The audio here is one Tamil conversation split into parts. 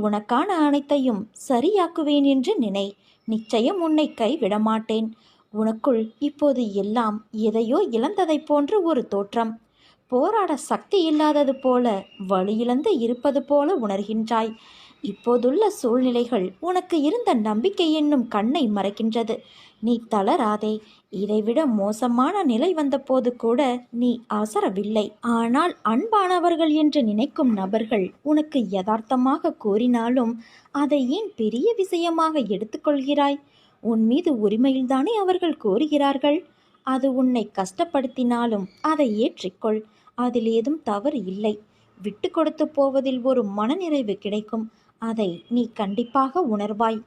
உனக்கான அனைத்தையும் சரியாக்குவேன் என்று நினை. நிச்சயம் உன்னை கைவிட மாட்டேன் உனக்குள் இப்போது எல்லாம் எதையோ இழந்ததைப் போன்ற ஒரு தோற்றம். போராட சக்தி இல்லாதது போல வழியிழந்து இருப்பது போல உணர்கின்றாய். இப்போதுள்ள சூழ்நிலைகள் உனக்கு இருந்த நம்பிக்கை என்னும் கண்ணை மறைக்கின்றது. நீ தளராதே. இதைவிட மோசமான நிலை வந்தபோது கூட நீ அவசரவில்லை ஆனால் அன்பானவர்கள் என்று நினைக்கும் நபர்கள் உனக்கு யதார்த்தமாக கூறினாலும் அதை ஏன் பெரிய விஷயமாக எடுத்துக்கொள்கிறாய்? உன் மீது உரிமையில்தானே அவர்கள் கூறுகிறார்கள்? அது உன்னை கஷ்டப்படுத்தினாலும் அதை ஏற்றிக்கொள். அதில் ஏதும் தவறு இல்லை. விட்டு கொடுத்து போவதில் ஒரு மனநிறைவு கிடைக்கும். அதை நீ கண்டிப்பாக உணர்வாய்.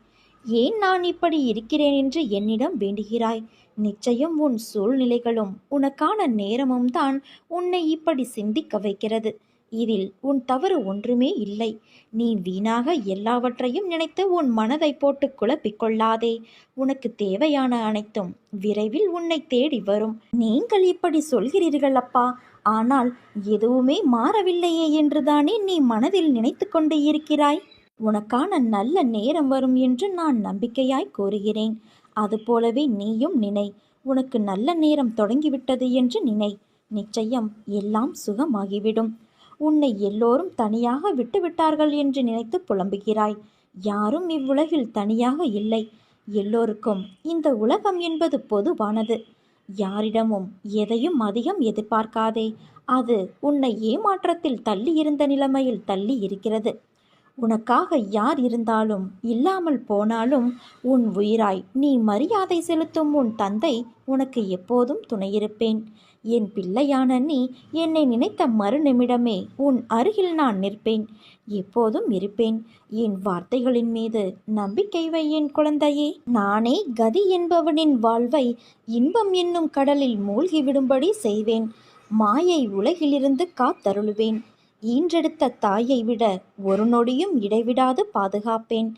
ஏன் நான் இப்படி இருக்கிறேன் என்று என்னிடம் வேண்டுகிறாய்? நிச்சயம் உன் சூழ்நிலைகளும் உனக்கான நேரமும் தான் உன்னை இப்படி சிந்திக்க வைக்கிறது. இதில் உன் தவறு ஒன்றுமே இல்லை. நீ வீணாக எல்லாவற்றையும் நினைத்து உன் மனதை போட்டு குழப்பிக்கொள்ளாதே. உனக்கு தேவையான அனைத்தும் விரைவில் உன்னை தேடி வரும். நீங்கள் இப்படி சொல்கிறீர்கள் அப்பா. ஆனால் எதுவுமே மாறவில்லையே என்றுதானே நீ மனதில் நினைத்து கொண்டு இருக்கிறாய்? உனக்கான நல்ல நேரம் வரும் என்று நான் நம்பிக்கையாய் கூறுகிறேன். அதுபோலவே நீயும் நினை. உனக்கு நல்ல நேரம் தொடங்கிவிட்டது என்று நினை. நிச்சயம் எல்லாம் சுகமாகிவிடும். உன்னை எல்லோரும் தனியாக விட்டுவிட்டார்கள் என்று நினைத்து புலம்புகிறாய். யாரும் இவ்வுலகில் தனியாக இல்லை. எல்லோருக்கும் இந்த உலகம் என்பது பொதுவானது. யாரிடமும் எதையும் அதிகம் எதிர்பார்க்காதே. அது உன்னை ஏமாற்றத்தில் தள்ளி இருந்த நிலைமையில் தள்ளி இருக்கிறது உனக்காக யார் இருந்தாலும் இல்லாமல் போனாலும் உன் உயிராய் நீ மரியாதை செலுத்தும் உன் தந்தை உனக்கு எப்போதும் துணையிருப்பேன். என் பிள்ளையான நீ என்னை நினைத்த மறுநிமிடமே உன் அருகில் நான் நிற்பேன். எப்போதும் இருப்பேன். என் வார்த்தைகளின் மீது நம்பிக்கை வை என் குழந்தையே. நானே கதி என்பவனின் வாழ்வை இன்பம் என்னும் கடலில் மூழ்கிவிடும்படி செய்வேன். மாயை உலகிலிருந்து காத்தருளுவேன். ஈன்றெடுத்த தாயை விட ஒரு நொடியும் இடைவிடாது பாதுகாப்பேன்.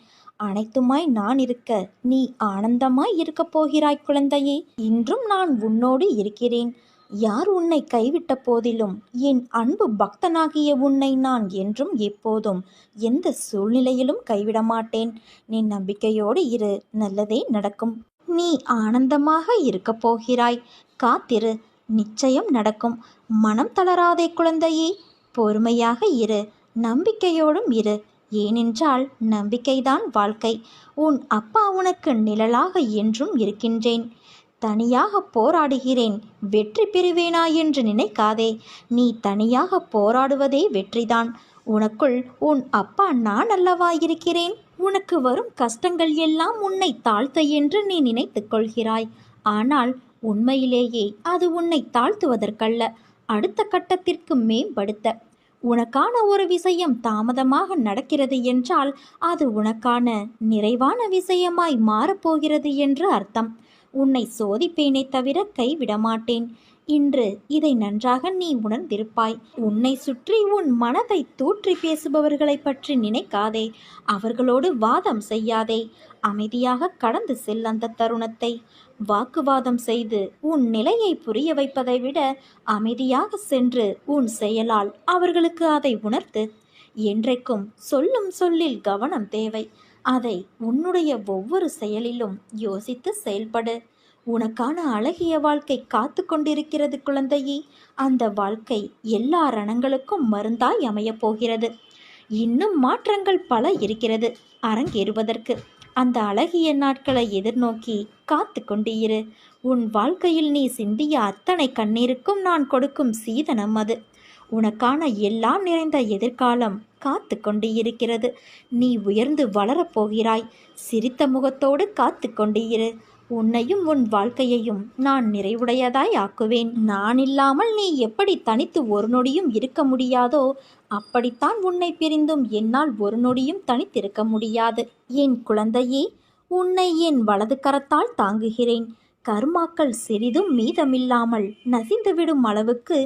அனைத்துமாய் நான் இருக்க நீ ஆனந்தமாய் இருக்கப் போகிறாய் குழந்தையே. இன்றும் நான் உன்னோடு இருக்கிறேன். யார் உன்னை கைவிட்ட போதிலும் என் அன்பு பக்தனாகிய உன்னை நான் என்றும் எப்போதும் எந்த சூழ்நிலையிலும் கைவிட மாட்டேன். நீ நம்பிக்கையோடு இரு நல்லதே நடக்கும். நீ ஆனந்தமாக இருக்கப் போகிறாய். காத்திரு நிச்சயம் நடக்கும். மனம் தளராதே குழந்தையே. பொறுமையாக இரு. நம்பிக்கையோடும் இரு. ஏனென்றால் நம்பிக்கைதான் வாழ்க்கை. உன் அப்பா உனக்கு நிழலாக என்றும் இருக்கின்றேன். தனியாக போராடுகிறேன். வெற்றி பெறுவேனா என்று நினைக்காதே. நீ தனியாக போராடுவதே வெற்றிதான். உனக்குள் உன் அப்பா நான் அல்லவா இருக்கிறேன்? உனக்கு வரும் கஷ்டங்கள் எல்லாம் உன்னை தாழ்த்த என்று நீ நினைத்துக் கொள்கிறாய். ஆனால் உண்மையிலேயே அது உன்னை தாழ்த்துவதற்கல்ல. அடுத்த கட்டத்திற்கு மேம்படுத்த. உனக்கான ஒரு விஷயம் தாமதமாக நடக்கிறது என்றால் அது உனக்கான நிறைவான விஷயமாய் மாறப்போகிறது என்று அர்த்தம். உன்னை சோதிப்பேனே தவிர கைவிட மாட்டேன் இன்று இதை நன்றாக நீ உணர்ந்திருப்பாய். உன்னை சுற்றி உன் மனதை தூற்றி பேசுபவர்களை பற்றி நினைக்காதே. அவர்களோடு வாதம் செய்யாதே. அமைதியாக கடந்து செல் அந்த தருணத்தை. வாக்குவாதம் செய்து உன் நிலையை புரிய வைப்பதை விட அமைதியாக சென்று உன் செயலால் அவர்களுக்கு அதை உணர்த்து. என்றைக்கும் சொல்லும் சொல்லில் கவனம் தேவை. அதை உன்னுடைய ஒவ்வொரு செயலிலும் யோசித்து செயல்படு. உனக்கான அழகிய வாழ்க்கை காத்து கொண்டிருக்கிறது குழந்தையே. அந்த வாழ்க்கை எல்லா ரணங்களுக்கும் மருந்தாய் அமையப் போகிறது. இன்னும் மாற்றங்கள் பல இருக்கிறது. அரங்கேறுவதற்கு. அந்த அழகிய நாட்களை எதிர்நோக்கி காத்து கொண்டு இரு. உன் வாழ்க்கையில் நீ சிந்திய அத்தனை கண்ணீருக்கும் நான் கொடுக்கும் சீதனம் அது. உனக்கான எல்லாம் நிறைந்த எதிர்காலம் காத்து கொண்டு இருக்கிறது. நீ உயர்ந்து வளரப்போகிறாய் சிரித்த முகத்தோடு காத்து கொண்டு இரு. உன்னையும் உன் வாழ்க்கையையும் நான் நிறைவுடையதாய் ஆக்குவேன். நான் இல்லாமல் நீ எப்படி தனித்து ஒரு நொடியும் இருக்க முடியாதோ அப்படித்தான் உன்னை பிரிந்தும் என்னால் ஒரு நொடியும் தனித்திருக்க முடியாது. என் குழந்தையே உன்னை என் வலது கரத்தால் தாங்குகிறேன். கர்மாக்கள் சிறிதும் மீதமில்லாமல் நசிந்துவிடும் அளவுக்கு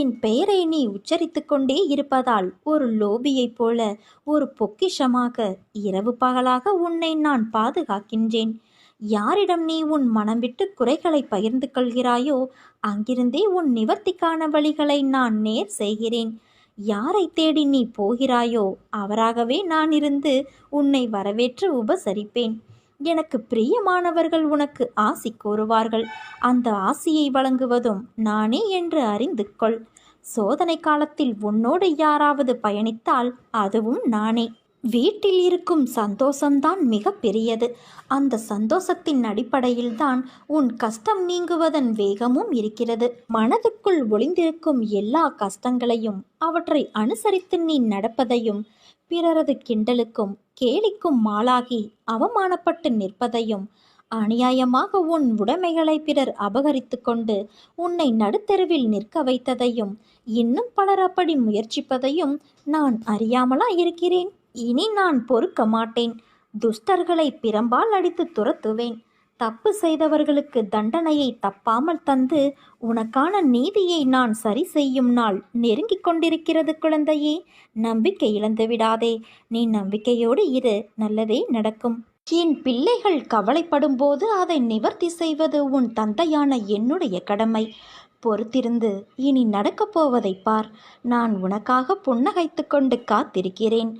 என் பெயரை நீ உச்சரித்து கொண்டே இருப்பதால் ஒரு லோபியைப் போல ஒரு பொக்கிஷமாக இரவு பகலாக உன்னை நான் பாதுகாக்கின்றேன். யாரிடம் நீ உன் மனம் விட்டு குறைகளை பகிர்ந்து கொள்கிறாயோ அங்கிருந்தே உன் நிவர்த்திக்கான வழிகளை நான் நேர் செய்கிறேன். யாரை தேடி நீ போகிறாயோ அவராகவே நான் இருந்து உன்னை வரவேற்று உபசரிப்பேன். எனக்கு பிரியமானவர்கள் உனக்கு ஆசி கூறுவார்கள். அந்த ஆசியை வழங்குவதும் நானே என்று அறிந்து கொள் சோதனை காலத்தில் உன்னோடு யாராவது பயணித்தால் அதுவும் நானே. வீட்டில் இருக்கும் சந்தோஷம்தான் மிக பெரியது அந்த சந்தோஷத்தின் அடிப்படையில்தான் உன் கஷ்டம் நீங்குவதன் வேகமும் இருக்கிறது. மனதுக்குள் ஒளிந்திருக்கும் எல்லா கஷ்டங்களையும் அவற்றை அனுசரித்து நீ நடப்பதையும் பிறரது கிண்டலுக்கும் கேலிக்கும் மாளாகி அவமானப்பட்டு நிற்பதையும் அநியாயமாக உன் உடைமைகளை பிறர் அபகரித்து கொண்டு உன்னை நடுத்தெருவில் நிற்க வைத்ததையும் இன்னும் பலர் அப்படி முயற்சிப்பதையும் நான் அறியாமலா இருக்கிறேன் இனி நான் பொறுக்க மாட்டேன். துஷ்டர்களை பிரம்பால் அடித்து துரத்துவேன். தப்பு செய்தவர்களுக்கு தண்டனையை தப்பாமல் தந்து உனக்கான நீதியை நான் சரி செய்யும் நாள் நெருங்கிக் கொண்டிருக்கிறது குழந்தையே. நம்பிக்கை இழந்து விடாதே. நீ நம்பிக்கையோடு இரு. நல்லதே நடக்கும். என் பிள்ளைகள் கவலைப்படும் போது அதை நிவர்த்தி செய்வது உன் தந்தையான என்னுடைய கடமை. பொறுத்திருந்து இனி நடக்கப் போவதை பார். நான் உனக்காக புன்னகைத்து கொண்டு காத்திருக்கிறேன்.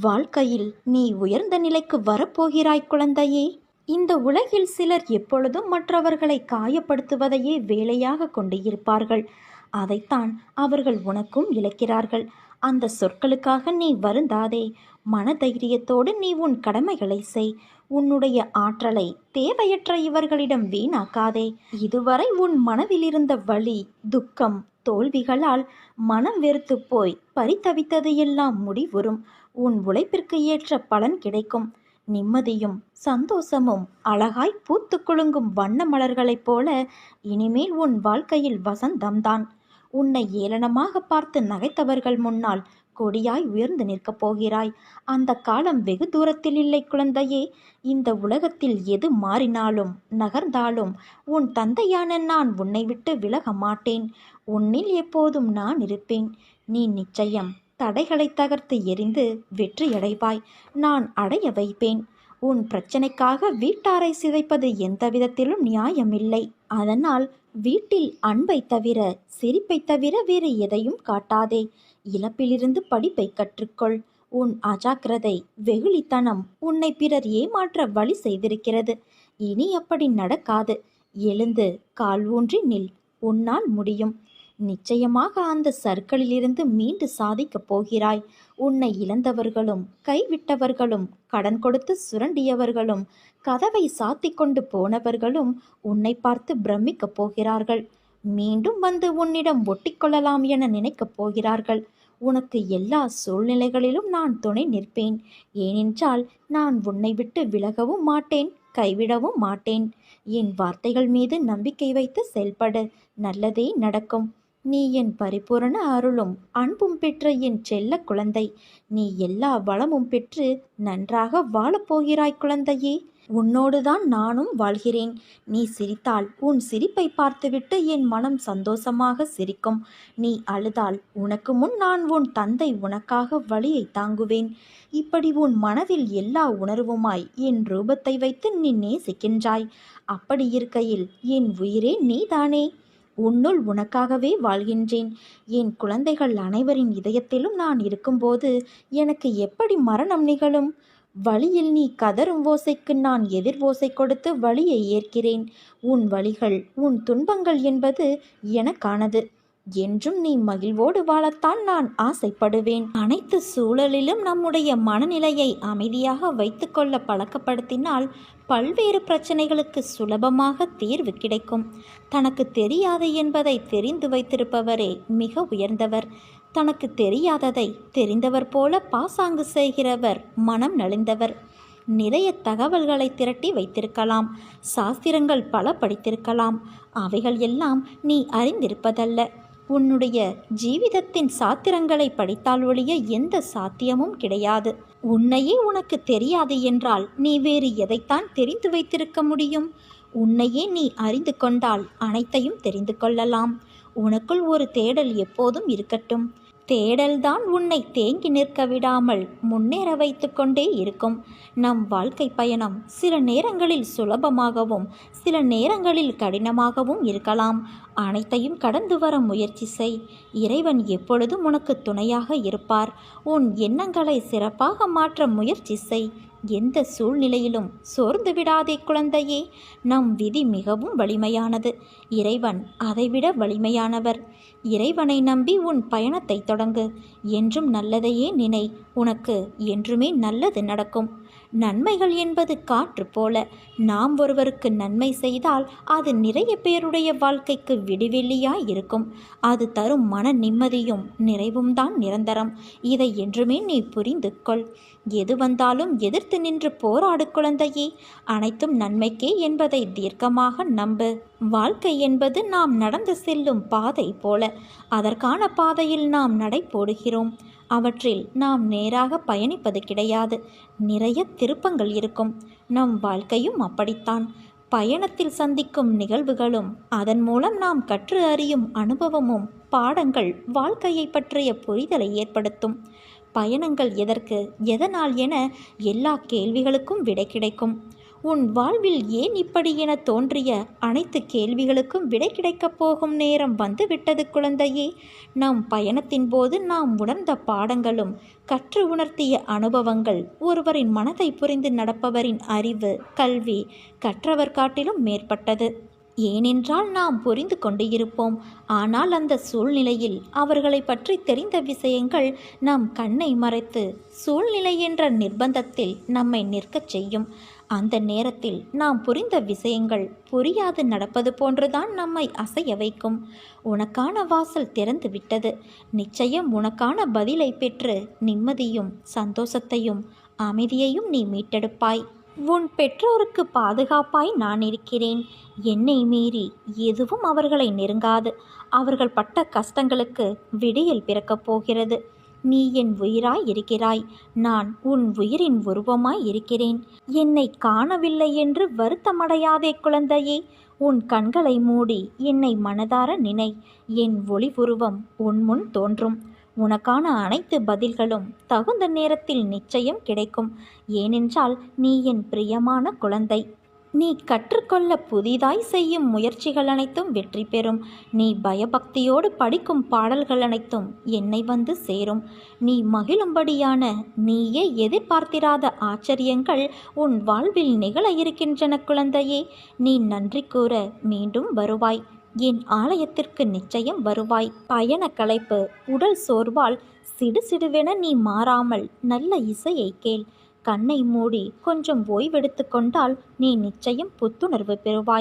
வாழ்க்கையில் நீ உயர்ந்த நிலைக்கு வரப்போகிறாய் குழந்தையே. இந்த உலகில் சிலர் எப்பொழுதும் மற்றவர்களை காயப்படுத்துவதையே வேலையாக கொண்டு இருப்பார்கள் அதைத்தான் அவர்கள் உனக்கும் இழக்கிறார்கள். அந்த சொற்களுக்காக நீ வருந்தாதே. மனதைரியத்தோடு நீ உன் கடமைகளை செய். உன்னுடைய ஆற்றலை தேவையற்ற இவர்களிடம் வீணாக்காதே. இதுவரை உன் மனதில் இருந்த வலி துக்கம் தோல்விகளால் மனம் வெறுத்து போய் பரித்தவித்தது எல்லாம் முடிவுறும். உன் உழைப்பிற்கு ஏற்ற பலன் கிடைக்கும். நிம்மதியும் சந்தோஷமும் அழகாய் பூத்து குலுங்கும் வண்ண மலர்களைப் போல இனிமேல் உன் வாழ்க்கையில் வசந்தம்தான். உன்னை ஏளனமாக பார்த்து நகைத்தவர்கள் முன்னால் கொடியாய் உயர்ந்து நிற்கப் போகிறாய். அந்த காலம் வெகு தூரத்தில் இல்லை குழந்தையே. இந்த உலகத்தில் எது மாறினாலும் நகர்ந்தாலும் உன் தந்தையான நான் உன்னை விட்டு விலக மாட்டேன். உன்னில் எப்போதும் நான் இருப்பேன். நீ நிச்சயம் தடைகளை தகர்த்து எரிந்து வெற்றியடைவாய். நான் அடைய வைப்பேன். உன் பிரச்சனைக்காக வீட்டாரை சிதைப்பது எந்த விதத்திலும் நியாயமில்லை. அதனால் வீட்டில் அன்பை தவிர சிரிப்பை தவிர வேறு எதையும் காட்டாதே. இழப்பிலிருந்து படிப்பை கற்றுக்கொள். உன் அஜாக்கிரதை வெகுளித்தனம் உன்னை பிறர் ஏமாற்ற வழி செய்திருக்கிறது. இனி அப்படி நடக்காது. எழுந்து கால் ஊன்றி நில். உன்னால் முடியும். நிச்சயமாக அந்த சர்க்கிளிலிருந்து மீண்டு சாதிக்கப் போகிறாய். உன்னை இழந்தவர்களும் கைவிட்டவர்களும் கடன் கொடுத்து சுரண்டியவர்களும் கதவை சாத்தி கொண்டு போனவர்களும் உன்னை பார்த்து பிரமிக்கப் போகிறார்கள். மீண்டும் வந்து உன்னிடம் ஒட்டிக்கொள்ளலாம் என நினைக்கப் போகிறார்கள். உனக்கு எல்லா சூழ்நிலைகளிலும் நான் துணை நிற்பேன். ஏனென்றால் நான் உன்னை விட்டு விலகவும் மாட்டேன் கைவிடவும் மாட்டேன். என் வார்த்தைகள் மீது நம்பிக்கை வைத்து செயல்படு. நல்லதே நடக்கும். நீ என் பரிபூரண அருளும் அன்பும் பெற்ற என் செல்ல குழந்தை. நீ எல்லா வளமும் பெற்று நன்றாக வாழப்போகிறாய் குழந்தையே. உன்னோடுதான் நானும் வாழ்கிறேன். நீ சிரித்தால் உன் சிரிப்பை பார்த்துவிட்டு என் மனம் சந்தோஷமாக சிரிக்கும். நீ அழுதால் உனக்கு முன் நான் உன் தந்தை உனக்காக வழியை தாங்குவேன். இப்படி உன் மனதில் எல்லா உணர்வுமாய் என் ரூபத்தை வைத்து நீ நேசிக்கின்றாய். அப்படி இருக்கையில் என் உயிரே நீதானே. உன்னுள் உனக்காகவே வாழ்கின்றேன். என் குழந்தைகள் அனைவரின் இதயத்திலும் நான் இருக்கும்போது எனக்கு எப்படி மரணம் நிகழும்? வழியில் நீ கதரும் ஓசைக்கு நான் எதிர் ஓசை கொடுத்து வழியை ஏற்கிறேன். உன் வழிகள் உன் துன்பங்கள் என்பது எனக்கானது. என்றும் நீ மகிழ்வோடு வாழத்தான் நான் ஆசைப்படுவேன். அனைத்து சூழலிலும் நம்முடைய மனநிலையை அமைதியாக வைத்துக்கொள்ள பழக்கப்படுத்தினால் பல்வேறு பிரச்சனைகளுக்கு சுலபமாக தீர்வு கிடைக்கும். தனக்கு தெரியாது என்பதை தெரிந்து வைத்திருப்பவரே மிக உயர்ந்தவர். தனக்கு தெரியாததை தெரிந்தவர் போல பாசாங்கு செய்கிறவர் மனம் நலிந்தவர். நிறைய தகவல்களை திரட்டி வைத்திருக்கலாம். சாஸ்திரங்கள் பல படித்திருக்கலாம். அவைகள் எல்லாம் நீ அறிந்திருப்பதல்ல. உன்னுடைய ஜீவிதத்தின் சாத்திரங்களை படித்தால் ஒழிய எந்த சாத்தியமும் கிடையாது. உன்னையே உனக்கு தெரியாது என்றால் நீ வேறு எதைத்தான் தெரிந்து வைத்திருக்க முடியும்? உன்னையே நீ அறிந்து கொண்டால் அனைத்தையும் தெரிந்து கொள்ளலாம். உனக்குள் ஒரு தேடல் எப்போதும் இருக்கட்டும். தேடல்தான் உன்னை தேங்கி நிற்க விடாமல் முன்னேற வைத்து கொண்டே இருக்கும். நம் வாழ்க்கை பயணம் சில நேரங்களில் சுலபமாகவும் சில நேரங்களில் கடினமாகவும் இருக்கலாம். அனைத்தையும் கடந்து வர முயற்சி செய். இறைவன் எப்பொழுதும் உனக்கு துணையாக இருப்பார். உன் எண்ணங்களை சிறப்பாக மாற்ற முயற்சி செய். எந்த சூழ்நிலையிலும் சோர்ந்து விடாதே குழந்தையே. நம் விதி மிகவும் வலிமையானது. இறைவன் அதைவிட வலிமையானவர். இறைவனை நம்பி உன் பயணத்தை தொடங்கு. என்றும் நல்லதையே நினை. உனக்கு என்றுமே நல்லது நடக்கும். நன்மைகள் என்பது காற்று போல. நாம் ஒருவருக்கு நன்மை செய்தால் அது நிறைய பேருடைய வாழ்க்கைக்கு விடிவெள்ளியாய் இருக்கும். அது தரும் மன நிம்மதியும் நிறைவும் தான் நிரந்தரம். இதை என்றுமே நீ புரிந்து கொள். எது வந்தாலும் எதிர்த்து நின்று போராடு குழந்தையே. அனைத்தும் நன்மைக்கே என்பதை தீர்க்கமாக நம்பு. வாழ்க்கை என்பது நாம் நடந்து செல்லும் பாதை போல. அதற்கான பாதையில் நாம் நடை போடுகிறோம். அவற்றில் நாம் நேராக பயணிப்பது கிடையாது. நிறைய திருப்பங்கள் இருக்கும். நம் வாழ்க்கையும் அப்படித்தான். பயணத்தில் சந்திக்கும் நிகழ்வுகளும் அதன் மூலம் நாம் கற்று அறியும் அனுபவமும் பாடங்கள் வாழ்க்கையை பற்றிய புரிதலை ஏற்படுத்தும். பயணங்கள் எதற்கு எதனால் என எல்லா கேள்விகளுக்கும் விடை கிடைக்கும். உன் வாழ்வில் ஏன் இப்படி என தோன்றிய அனைத்து கேள்விகளுக்கும் விடை கிடைக்கப் போகும் நேரம் வந்து விட்டது குழந்தையே. நம் பயணத்தின் போது நாம் உணர்ந்த பாடங்களும் கற்று உணர்த்திய அனுபவங்கள் ஒருவரின் மனதை புரிந்து நடப்பவரின் அறிவு கல்வி கற்றவர் காட்டிலும் மேற்பட்டது. ஏனென்றால் நாம் புரிந்து கொண்டு இருப்போம். ஆனால் அந்த சூழ்நிலையில் அவர்களை பற்றி தெரிந்த விஷயங்கள் நம் கண்ணை மறைத்து சூழ்நிலை என்ற நிர்பந்தத்தில் நம்மை நிற்கச் செய்யும். அந்த நேரத்தில் நாம் புரிந்த விஷயங்கள் புரியாது நடப்பது போன்றுதான் நம்மை அசைய வைக்கும். உனக்கான வாசல் திறந்து விட்டது. நிச்சயம் உனக்கான பதிலை பெற்று நிம்மதியும் சந்தோஷத்தையும் அமைதியையும் நீ மீட்டெடுப்பாய். உன் பெற்றோருக்கு பாதுகாப்பாய் நான் இருக்கிறேன். என்னை மீறி எதுவும் அவர்களை நெருங்காது. அவர்கள் பட்ட கஷ்டங்களுக்கு விடியல் பிறக்கப் போகிறது. நீ என் உயிராய் இருக்கிறாய். நான் உன் உயிரின் உருவமாய் இருக்கிறேன். என்னை காணவில்லை என்று வருத்தமடையாதே குழந்தையே. உன் கண்களை மூடி என்னை மனதார நினை. என் ஒளி உருவம் உன் முன் தோன்றும். உனக்கான அனைத்து பதில்களும் தகுந்த நேரத்தில் நிச்சயம் கிடைக்கும். ஏனென்றால் நீ என் பிரியமான குழந்தை. நீ கற்றுக்கொள்ள புதிதாய் செய்யும் முயற்சிகள் அனைத்தும் வெற்றி பெறும். நீ பயபக்தியோடு படிக்கும் பாடல்கள் அனைத்தும் என்னை வந்து சேரும். நீ மகிழும்படியான நீயே எதிர்பார்த்திராத ஆச்சரியங்கள் உன் வாழ்வில் நிகழ இருக்கின்றன குழந்தையே. நீ நன்றி கூற மீண்டும் வருவாய். என் ஆலயத்திற்கு நிச்சயம் வருவாய். பயண களைப்பு உடல் சோர்வால் சிடுசிடுவென நீ மாறாமல் நல்ல இசையை கேள். கண்ணை மூடி கொஞ்சம் ஓய்வெடுத்து கொண்டால் நீ நிச்சயம் புத்துணர்வு பெறுவாய்.